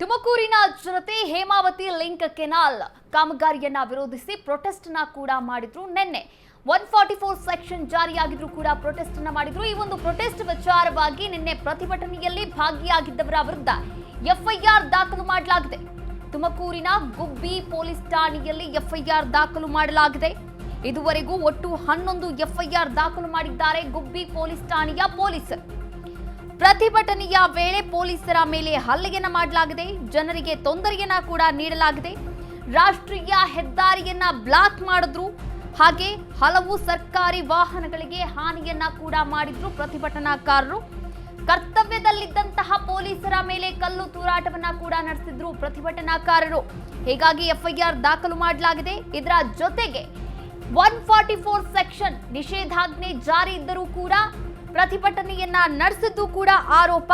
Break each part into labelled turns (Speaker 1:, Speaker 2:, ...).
Speaker 1: ತುಮಕೂರಿನ ಜನತೆ Hemavathi link canal ಕಾಮಗಾರಿಯನ್ನ ವಿರೋಧಿಸಿ ಪ್ರೊಟೆಸ್ಟ್ನ ಕೂಡ ಮಾಡಿದ್ರು ನಿನ್ನೆ. ಒನ್ ಫಾರ್ಟಿ ಫೋರ್ ಸೆಕ್ಷನ್ ಜಾರಿಯಾಗಿದ್ರು ಕೂಡ ಪ್ರೊಟೆಸ್ಟ್ ಮಾಡಿದ್ರು. ಈ ಒಂದು ಪ್ರೊಟೆಸ್ಟ್ ವಿಚಾರವಾಗಿ ನಿನ್ನೆ ಪ್ರತಿಭಟನೆಯಲ್ಲಿ ಭಾಗಿಯಾಗಿದ್ದವರ ವಿರುದ್ಧ ಎಫ್ಐಆರ್ ದಾಖಲು ಮಾಡಲಾಗಿದೆ. ತುಮಕೂರಿನ ಗುಬ್ಬಿ ಪೊಲೀಸ್ ಠಾಣೆಯಲ್ಲಿ ಎಫ್ಐಆರ್ ದಾಖಲು ಮಾಡಲಾಗಿದೆ. ಇದುವರೆಗೂ ಒಟ್ಟು ಹನ್ನೊಂದು ಎಫ್ಐಆರ್ ದಾಖಲು ಮಾಡಿದ್ದಾರೆ ಗುಬ್ಬಿ ಪೊಲೀಸ್ ಠಾಣೆಯ ಪೊಲೀಸರು ಪ್ರತಿಭಟನೆಯ ವೇಳೆ ಪೊಲೀಸರ ಮೇಲೆ ಹಲ್ಲೆಯನ್ನ ಮಾಡಲಾಗಿದೆ. ಜನರಿಗೆ ತೊಂದರೆಯನ್ನ ಕೂಡ ನೀಡಲಾಗಿದೆ. ರಾಷ್ಟ್ರೀಯ ಹೆದ್ದಾರಿಯನ್ನ ಬ್ಲಾಕ್ ಮಾಡಿದ್ರು. ಹಾಗೆ ಹಲವು ಸರ್ಕಾರಿ ವಾಹನಗಳಿಗೆ ಹಾನಿಯನ್ನ ಕೂಡ ಮಾಡಿದ್ರು ಪ್ರತಿಭಟನಾಕಾರರು. ಕರ್ತವ್ಯದಲ್ಲಿದ್ದಂತಹ ಪೊಲೀಸರ ಮೇಲೆ ಕಲ್ಲು ತೂರಾಟವನ್ನ ಕೂಡ ನಡೆಸಿದ್ರು ಪ್ರತಿಭಟನಾಕಾರರು. ಹೀಗಾಗಿ ಎಫ್ಐಆರ್ ದಾಖಲು ಮಾಡಲಾಗಿದೆ. ಇದರ ಜೊತೆಗೆ ಒನ್ ಫಾರ್ಟಿ ಫೋರ್ ಸೆಕ್ಷನ್ ನಿಷೇಧಾಜ್ಞೆ ಜಾರಿ ಇದ್ದರೂ ಕೂಡ ಪ್ರತಿಭಟನೆಯನ್ನ ನಡೆಸಿದ್ದು ಕೂಡ ಆರೋಪ.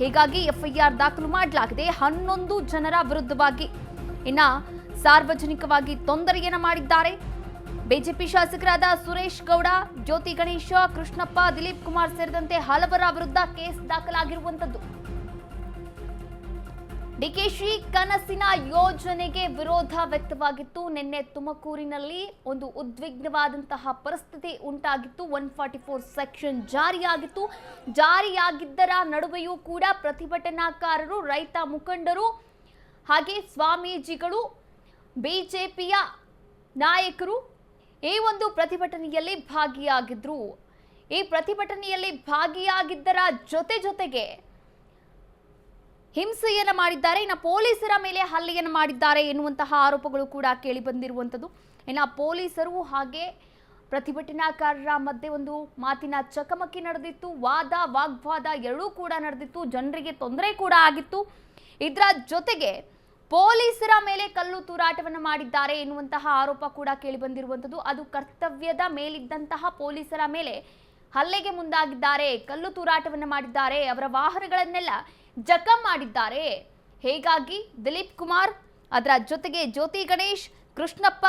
Speaker 1: ಹೀಗಾಗಿ ಎಫ್ಐಆರ್ ದಾಖಲು ಮಾಡಲಾಗಿದೆ. ಹನ್ನೊಂದು ಜನರ ವಿರುದ್ಧವಾಗಿ. ಇನ್ನ ಸಾರ್ವಜನಿಕವಾಗಿ ತೊಂದರೆಯನ್ನ ಮಾಡಿದ್ದಾರೆ. ಬಿಜೆಪಿ ಶಾಸಕರಾದ ಸುರೇಶ್ ಗೌಡ, ಜ್ಯೋತಿ ಗಣೇಶ, ಕೃಷ್ಣಪ್ಪ, ದಿಲೀಪ್ ಕುಮಾರ್ ಸೇರಿದಂತೆ ಹಲವರ ವಿರುದ್ಧ ಕೇಸ್ ದಾಖಲಾಗಿರುವಂತದ್ದು. ಡಿಕೆಶಿ ಕನಸಿನ ಯೋಜನೆಗೆ ವಿರೋಧ ವ್ಯಕ್ತವಾಗಿತ್ತು. ನಿನ್ನೆ ತುಮಕೂರಿನಲ್ಲಿ ಒಂದು ಉದ್ವಿಗ್ನವಾದಂತಹ ಪರಿಸ್ಥಿತಿ ಉಂಟಾಗಿತ್ತು. ಒನ್ ಫಾರ್ಟಿ ಫೋರ್ ಸೆಕ್ಷನ್ ಜಾರಿಯಾಗಿತ್ತು. ಜಾರಿಯಾಗಿದ್ದರ ನಡುವೆಯೂ ಕೂಡ ಪ್ರತಿಭಟನಾಕಾರರು, ರೈತ ಮುಖಂಡರು ಹಾಗೆ ಸ್ವಾಮೀಜಿಗಳು, ಬಿಜೆಪಿಯ ನಾಯಕರು ಈ ಒಂದು ಪ್ರತಿಭಟನೆಯಲ್ಲಿ ಭಾಗಿಯಾಗಿದ್ರು. ಈ ಪ್ರತಿಭಟನೆಯಲ್ಲಿ ಭಾಗಿಯಾಗಿದ್ದರ ಜೊತೆ ಜೊತೆಗೆ ಹಿಂಸೆಯನ್ನ ಮಾಡಿದ್ದಾರೆ. ಇನ್ನು ಪೊಲೀಸರ ಮೇಲೆ ಹಲ್ಲೆಯನ್ನು ಮಾಡಿದ್ದಾರೆ ಎನ್ನುವಂತಹ ಆರೋಪಗಳು ಕೂಡ ಕೇಳಿ ಬಂದಿರುವಂಥದ್ದು ಇನ್ನು ಪೊಲೀಸರು ಹಾಗೆ ಪ್ರತಿಭಟನಾಕಾರರ ಮಧ್ಯೆ ಒಂದು ಮಾತಿನ ಚಕಮಕಿ ನಡೆದಿತ್ತು. ವಾದ, ವಾಗ್ವಾದ ಎರಡೂ ಕೂಡ ನಡೆದಿತ್ತು. ಜನರಿಗೆ ತೊಂದರೆ ಕೂಡ ಆಗಿತ್ತು. ಇದರ ಜೊತೆಗೆ ಪೊಲೀಸರ ಮೇಲೆ ಕಲ್ಲು ತೂರಾಟವನ್ನು ಮಾಡಿದ್ದಾರೆ ಎನ್ನುವಂತಹ ಆರೋಪ ಕೂಡ ಕೇಳಿ ಬಂದಿರುವಂಥದ್ದು ಅದು ಕರ್ತವ್ಯದ ಮೇಲಿದ್ದಂತಹ ಪೊಲೀಸರ ಮೇಲೆ ಹಲ್ಲೆಗೆ ಮುಂದಾಗಿದ್ದಾರೆ, ಕಲ್ಲು ತೂರಾಟವನ್ನು ಮಾಡಿದ್ದಾರೆ, ಅವರ ವಾಹನಗಳನ್ನೆಲ್ಲ ಜಖಂ ಮಾಡಿದ್ದಾರೆ. ಹೀಗಾಗಿ ದಿಲೀಪ್ ಕುಮಾರ್, ಅದರ ಜೊತೆಗೆ ಜ್ಯೋತಿ ಗಣೇಶ್, ಕೃಷ್ಣಪ್ಪ,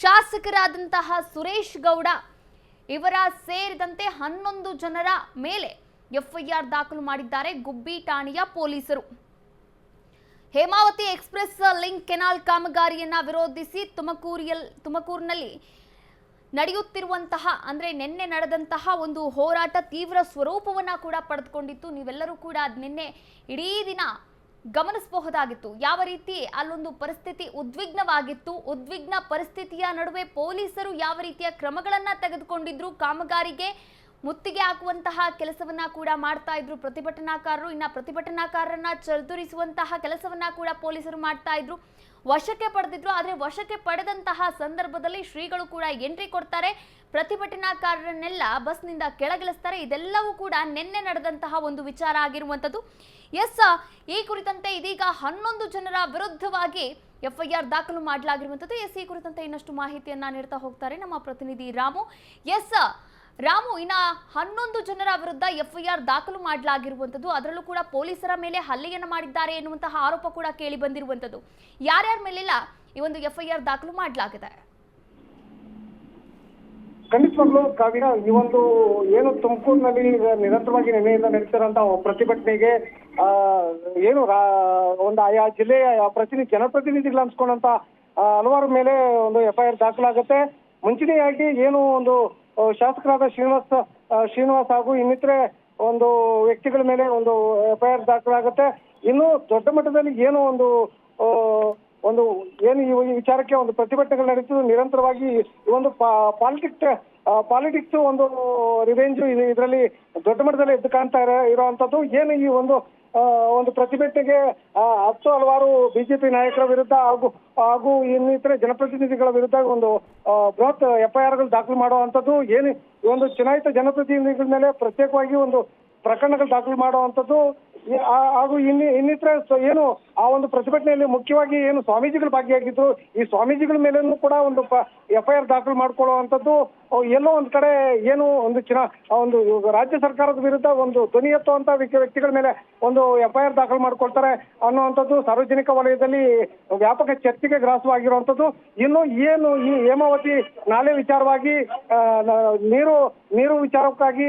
Speaker 1: ಶಾಸಕರಾದಂತಹ ಸುರೇಶ್ ಗೌಡ ಇವರ ಸೇರಿದಂತೆ ಹನ್ನೊಂದು ಜನರ ಮೇಲೆ ಎಫ್ಐಆರ್ ದಾಖಲು ಮಾಡಿದ್ದಾರೆ ಗುಬ್ಬಿ ಠಾಣೆಯ ಪೊಲೀಸರು. ಹೇಮಾವತಿ ಎಕ್ಸ್ಪ್ರೆಸ್ ಲಿಂಕ್ ಕೆನಾಲ್ ಕಾಮಗಾರಿಯನ್ನ ವಿರೋಧಿಸಿ ತುಮಕೂರಿಯಲ್, ತುಮಕೂರಿನಲ್ಲಿ ನಡೆಯುತ್ತಿರುವಂತಹ, ಅಂದ್ರೆ ನಿನ್ನೆ ನಡೆದಂತಹ ಒಂದು ಹೋರಾಟ ತೀವ್ರ ಸ್ವರೂಪವನ್ನ ಕೂಡ ಪಡೆದುಕೊಂಡಿತ್ತು. ನೀವೆಲ್ಲರೂ ಕೂಡ ಅದು ನಿನ್ನೆ ಇಡೀ ದಿನ ಗಮನಿಸಬಹುದಾಗಿತ್ತು. ಯಾವ ರೀತಿ ಅಲ್ಲೊಂದು ಪರಿಸ್ಥಿತಿ ಉದ್ವಿಗ್ನವಾಗಿತ್ತು. ಉದ್ವಿಗ್ನ ಪರಿಸ್ಥಿತಿಯ ನಡುವೆ ಪೊಲೀಸರು ಯಾವ ರೀತಿಯ ಕ್ರಮಗಳನ್ನು ತೆಗೆದುಕೊಂಡಿದ್ರು, ಕಾಮಗಾರಿಗೆ ಮುತ್ತಿಗೆ ಹಾಕುವಂತಹ ಕೆಲಸವನ್ನ ಕೂಡ ಮಾಡ್ತಾ ಇದ್ರು. ಪ್ರತಿಭಟನಾಕಾರರು, ಇನ್ನ ಪ್ರತಿಭಟನಾಕಾರರನ್ನ ಚದುರಿಸುವಂತಹ ಕೆಲಸವನ್ನ ಕೂಡ ಪೊಲೀಸರು ಮಾಡ್ತಾ ಇದ್ರು. ವಶಕ್ಕೆ ಪಡೆದಿದ್ರು, ಆದ್ರೆ ವಶಕ್ಕೆ ಪಡೆದಂತಹ ಸಂದರ್ಭದಲ್ಲಿ ಶ್ರೀಗಳು ಕೂಡ ಎಂಟ್ರಿ ಕೊಡ್ತಾರೆ. ಪ್ರತಿಭಟನಾಕಾರರನ್ನೆಲ್ಲ ಬಸ್ನಿಂದ ಕೆಳಗಿಳಿಸ್ತಾರೆ. ಇದೆಲ್ಲವೂ ಕೂಡ ನಿನ್ನೆ ನಡೆದಂತಹ ಒಂದು ವಿಚಾರ ಆಗಿರುವಂಥದ್ದು. ಎಸ್ ಈ ಕುರಿತಂತೆ ಇದೀಗ ಹನ್ನೊಂದು ಜನರ ವಿರುದ್ಧವಾಗಿ ಎಫ್ಐಆರ್ ದಾಖಲು ಮಾಡಲಾಗಿರುವಂಥದ್ದು. ಎಸ್, ಈ ಕುರಿತಂತೆ ಇನ್ನಷ್ಟು ಮಾಹಿತಿಯನ್ನ ನೀಡ್ತಾ ಹೋಗ್ತಾರೆ ನಮ್ಮ ಪ್ರತಿನಿಧಿ ರಾಮು. ಎಸ್ ರಾಮು, ಇನ್ನ ಹನ್ನೊಂದು ಜನರ ವಿರುದ್ಧ ಎಫ್ಐಆರ್ ದಾಖಲು ಮಾಡಲಾಗಿರುವಂತದ್ದು ಅದರಲ್ಲೂ ಕೂಡ ಪೊಲೀಸರ ಮೇಲೆ ಹಲ್ಲೆಯನ್ನು ಮಾಡಿದ್ದಾರೆ ಎನ್ನುವಂತಹ ಆರೋಪ ಕೂಡ ಕೇಳಿ ಬಂದಿರುವಂಥದ್ದು. ಯಾರ್ಯಾರ ಮೇಲೆಲ್ಲ ಈ ಒಂದು ಎಫ್ಐಆರ್ ದಾಖಲು ಮಾಡಲಾಗಿದೆ?
Speaker 2: ಖಂಡಿತವಾಗ್ಲೂ ಕಾವ್ಯ, ಈ ಒಂದು ಏನು ತುಮಕೂರಿನಲ್ಲಿ ನಿರಂತರವಾಗಿ ನೆನೆಯಿಂದ ನಡೆಸಿರುವಂತಹ ಪ್ರತಿಭಟನೆಗೆ ಏನು ಒಂದು ಆಯಾ ಜಿಲ್ಲೆಯ ಪ್ರತಿನಿಧಿ, ಜನಪ್ರತಿನಿಧಿಗಳು ಅನ್ಸ್ಕೊಂಡಂತ ಹಲವಾರು ಮೇಲೆ ಒಂದು ಎಫ್ಐಆರ್ ದಾಖಲಾಗುತ್ತೆ. ಮುಂಚೂಣಿಯಾಗಿ ಏನು ಒಂದು ಶಾಸಕರಾದ ಶ್ರೀನಿವಾಸ್ ಶ್ರೀನಿವಾಸ್ ಹಾಗೂ ಇನ್ನಿತರೆ ಒಂದು ವ್ಯಕ್ತಿಗಳ ಮೇಲೆ ಒಂದು ಎಫ್ಐಆರ್ ದಾಖಲಾಗುತ್ತೆ. ಇನ್ನು ದೊಡ್ಡ ಮಟ್ಟದಲ್ಲಿ ಏನು ಒಂದು ಒಂದು ಏನು ಈ ವಿಚಾರಕ್ಕೆ ಒಂದು ಪ್ರತಿಭಟನೆಗಳು ನಡೆಸಿದ್ರು ನಿರಂತರವಾಗಿ ಈ ಒಂದು ಪಾಲಿಟಿಕ್ಸ್ ಪಾಲಿಟಿಕ್ಸ್ ಒಂದು ರಿವೆಂಜ್ ಇದರಲ್ಲಿ ದೊಡ್ಡ ಮಟ್ಟದಲ್ಲಿ ಎದ್ದು ಕಾಣ್ತಾ ಇರೋ ಇರುವಂತದ್ದು ಏನು ಈ ಒಂದು ಒಂದು ಪ್ರತಿಭಟನೆಗೆ ಹತ್ತು ಹಲವಾರು ಬಿಜೆಪಿ ನಾಯಕರ ವಿರುದ್ಧ ಹಾಗೂ ಹಾಗೂ ಇನ್ನಿತರೆ ಜನಪ್ರತಿನಿಧಿಗಳ ವಿರುದ್ಧ ಒಂದು ಬೃಹತ್ ಬೃಹತ್ ಎಫ್ಐಆರ್ಗಳು ದಾಖಲು ಮಾಡುವಂತದ್ದು ಏನು, ಒಂದು ಚುನಾಯಿತ ಜನಪ್ರತಿನಿಧಿಗಳ ಮೇಲೆ ಪ್ರತ್ಯೇಕವಾಗಿ ಒಂದು ಪ್ರಕರಣಗಳು ದಾಖಲು ಮಾಡುವಂಥದ್ದು ಹಾಗೂ ಇನ್ನಿ, ಇನ್ನಿತರ ಏನು, ಆ ಒಂದು ಪ್ರತಿಭಟನೆಯಲ್ಲಿ ಮುಖ್ಯವಾಗಿ ಏನು ಸ್ವಾಮೀಜಿಗಳು ಭಾಗಿಯಾಗಿದ್ರು, ಈ ಸ್ವಾಮೀಜಿಗಳ ಮೇಲೂ ಕೂಡ ಒಂದು ಎಫ್ಐಆರ್ ದಾಖಲು ಮಾಡ್ಕೊಳ್ಳುವಂಥದ್ದು ಎಲ್ಲೋ ಒಂದ್ ಕಡೆ ಏನು ಒಂದು ಚಿನ್ನ ಒಂದು ರಾಜ್ಯ ಸರ್ಕಾರದ ವಿರುದ್ಧ ಒಂದು ಧ್ವನಿ ಎತ್ತುವಂತ ವ್ಯಕ್ತಿ- ವ್ಯಕ್ತಿಗಳ ಮೇಲೆ ಒಂದು ಎಫ್ಐಆರ್ ದಾಖಲು ಮಾಡ್ಕೊಳ್ತಾರೆ ಅನ್ನುವಂಥದ್ದು ಸಾರ್ವಜನಿಕ ವಲಯದಲ್ಲಿ ವ್ಯಾಪಕ ಚರ್ಚೆಗೆ ಗ್ರಾಸವಾಗಿರುವಂಥದ್ದು. ಇನ್ನು ಏನು ಈ ಹೇಮಾವತಿ ನಾಳೆ ವಿಚಾರವಾಗಿ ನೀರು ನೀರು ವಿಚಾರಕ್ಕಾಗಿ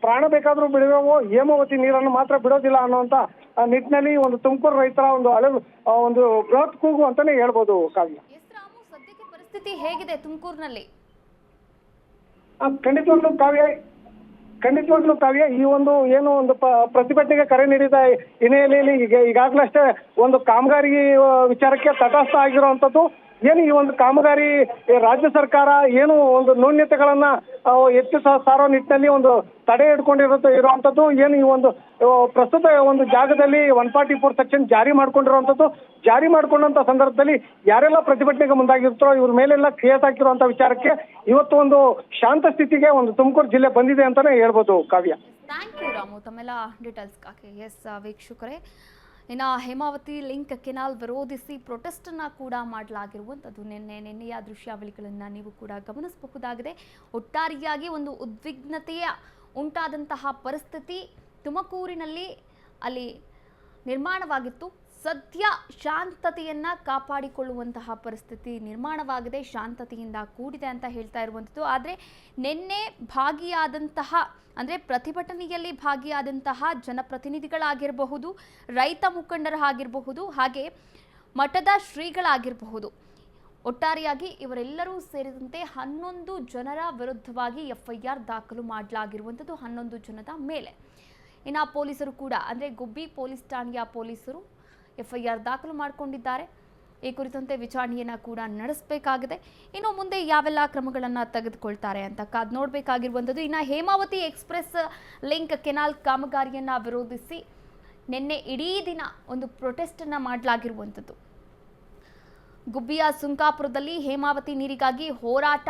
Speaker 2: ಪ್ರಾಣ ಬೇಕಾದ್ರೂ ಬಿಡುವೆವು ಹೇಮಾವತಿ ನೀರನ್ನು ಮಾತ್ರ ಬಿಡೋದಿಲ್ಲ ಅನ್ನುವಂತ ನಿಟ್ಟಿನಲ್ಲಿ ಒಂದು ತುಮಕೂರು ರೈತರ ಒಂದು ಹಳೆ ಒಂದು ಬೃಹತ್ ಕೂಗು ಅಂತಾನೆ ಹೇಳ್ಬೋದು ಕಾವ್ಯ.
Speaker 1: ಸದ್ಯಕ್ಕೆ ಪರಿಸ್ಥಿತಿ ಹೇಗಿದೆ ತುಮಕೂರಿನಲ್ಲಿ?
Speaker 2: ಖಂಡಿತವಾಗ್ಲು ಕಾವ್ಯ ಖಂಡಿತವಾಗ್ಲೂ ಕಾವ್ಯ ಈ ಒಂದು ಏನು ಒಂದು ಪ್ರತಿಭಟನೆಗೆ ಕರೆ ನೀಡಿದ ಹಿನ್ನೆಲೆಯಲ್ಲಿ ಈಗ ಈಗಾಗಲೇ ಒಂದು ಕಾಮಗಾರಿ ವಿಚಾರಕ್ಕೆ ತಟಸ್ಥ ಆಗಿರುವಂತದ್ದು ಏನು ಈ ಒಂದು ಕಾಮಗಾರಿ ರಾಜ್ಯ ಸರ್ಕಾರ ಏನು ಒಂದು ನ್ಯೂನ್ಯತೆಗಳನ್ನ ಹೆಚ್ಚು ಸಾರೋ ನಿಟ್ಟಿನಲ್ಲಿ ಒಂದು ತಡೆ ಹಿಡ್ಕೊಂಡಿರೋ ಇರುವಂತದ್ದು ಏನು ಈ ಒಂದು ಪ್ರಸ್ತುತ ಒಂದು ಜಾಗದಲ್ಲಿ ಒನ್ ಫಾರ್ಟಿ ಫೋರ್ ಸೆಕ್ಷನ್ ಜಾರಿ ಮಾಡ್ಕೊಂಡಿರುವಂತದ್ದು ಜಾರಿ ಮಾಡ್ಕೊಂಡಂತ ಸಂದರ್ಭದಲ್ಲಿ ಯಾರೆಲ್ಲ ಪ್ರತಿಭಟನೆಗೆ ಮುಂದಾಗಿರ್ತಾರೋ, ಇವ್ರ ಮೇಲೆಲ್ಲ ಕ್ರಿಯೇಟ್ ಹಾಕಿರುವಂತ ವಿಚಾರಕ್ಕೆ ಇವತ್ತು ಒಂದು ಶಾಂತ ಸ್ಥಿತಿಗೆ ಒಂದು ತುಮಕೂರು ಜಿಲ್ಲೆ ಬಂದಿದೆ ಅಂತಾನೆ ಹೇಳ್ಬೋದು ಕಾವ್ಯ.
Speaker 1: Thank you Ramu. ತಮ್ಮೆಲ್ಲ ಡೀಟೇಲ್ಸ್ಗಾಗಿ ಎಸ್ ವೀಕ್ಷಕರೇ ಇನ್ನು ಹೇಮಾವತಿ ಲಿಂಕ್ ಕೆನಾಲ್ ವಿರೋಧಿಸಿ ಪ್ರೊಟೆಸ್ಟನ್ನು ಕೂಡ ಮಾಡಲಾಗಿರುವಂಥದ್ದು ನಿನ್ನೆ, ನಿನ್ನೆಯ ದೃಶ್ಯಾವಳಿಗಳನ್ನು ನೀವು ಕೂಡ ಗಮನಿಸಬಹುದಾಗಿದೆ. ಒಟ್ಟಾರೆಯಾಗಿ ಒಂದು ಉದ್ವಿಗ್ನತೆಯ ಉಂಟಾದಂತಹ ಪರಿಸ್ಥಿತಿ ತುಮಕೂರಿನಲ್ಲಿ ಅಲ್ಲಿ ನಿರ್ಮಾಣವಾಗಿತ್ತು. ಸದ್ಯ ಶಾಂತತೆಯನ್ನು ಕಾಪಾಡಿಕೊಳ್ಳುವಂತಹ ಪರಿಸ್ಥಿತಿ ನಿರ್ಮಾಣವಾಗಿದೆ, ಶಾಂತತೆಯಿಂದ ಕೂಡಿದೆ ಅಂತ ಹೇಳ್ತಾ ಇರುವಂಥದ್ದು. ಆದರೆ ನಿನ್ನೆ ಭಾಗಿಯಾದಂತಹ, ಅಂದರೆ ಪ್ರತಿಭಟನೆಯಲ್ಲಿ ಭಾಗಿಯಾದಂತಹ ಜನಪ್ರತಿನಿಧಿಗಳಾಗಿರಬಹುದು, ರೈತ ಮುಖಂಡರಾಗಿರಬಹುದು ಹಾಗೆ ಮಠದ ಶ್ರೀಗಳಾಗಿರಬಹುದು, ಒಟ್ಟಾರೆಯಾಗಿ ಇವರೆಲ್ಲರೂ ಸೇರಿದಂತೆ ಹನ್ನೊಂದು ಜನರ ವಿರುದ್ಧವಾಗಿ ಎಫ್ಐಆರ್ ದಾಖಲು ಮಾಡಲಾಗಿರುವಂಥದ್ದು ಹನ್ನೊಂದು ಜನದ ಮೇಲೆ. ಇನ್ನು ಪೊಲೀಸರು ಕೂಡ, ಅಂದರೆ ಗುಬ್ಬಿ ಪೊಲೀಸ್ ಠಾಣೆಯ ಪೊಲೀಸರು ಎಫ್ಐಆರ್ ದಾಖಲು ಮಾಡಿಕೊಂಡಿದ್ದಾರೆ. ಈ ಕುರಿತಂತೆ ವಿಚಾರಣೆಯನ್ನು ಕೂಡ ನಡೆಸಬೇಕಾಗಿದೆ. ಇನ್ನು ಮುಂದೆ ಯಾವೆಲ್ಲ ಕ್ರಮಗಳನ್ನು ತೆಗೆದುಕೊಳ್ತಾರೆ ಅಂತ ಕಾದ್ ನೋಡಬೇಕಾಗಿರುವಂಥದ್ದು. ಇನ್ನು ಹೇಮಾವತಿ ಎಕ್ಸ್ಪ್ರೆಸ್ ಲಿಂಕ್ ಕೆನಾಲ್ ಕಾಮಗಾರಿಯನ್ನು ವಿರೋಧಿಸಿ ನಿನ್ನೆ ಇಡೀ ದಿನ ಒಂದು ಪ್ರೊಟೆಸ್ಟನ್ನು ಮಾಡಲಾಗಿರುವಂಥದ್ದು. ಗುಬ್ಬಿಯ ಸುಂಕಾಪುರದಲ್ಲಿ ಹೇಮಾವತಿ ನೀರಿಗಾಗಿ ಹೋರಾಟ.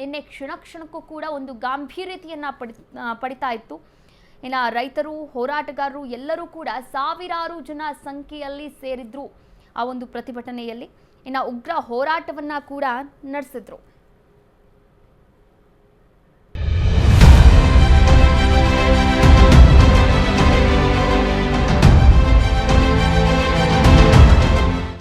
Speaker 1: ನಿನ್ನೆ ಕ್ಷಣ ಕ್ಷಣಕ್ಕೂ ಕೂಡ ಒಂದು ಗಾಂಭೀರ್ಯತೆಯನ್ನು ಪಡಿ, ಪಡಿತಾ ಇತ್ತು. ಇನ್ನು ರೈತರು, ಹೋರಾಟಗಾರರು ಎಲ್ಲರೂ ಕೂಡ ಸಾವಿರಾರು ಜನ ಸಂಖ್ಯೆಯಲ್ಲಿ ಸೇರಿದ್ರು ಆ ಒಂದು ಪ್ರತಿಭಟನೆಯಲ್ಲಿ. ಇನ್ನು ಉಗ್ರ ಹೋರಾಟವನ್ನು ಕೂಡ ನಡೆಸಿದ್ರು.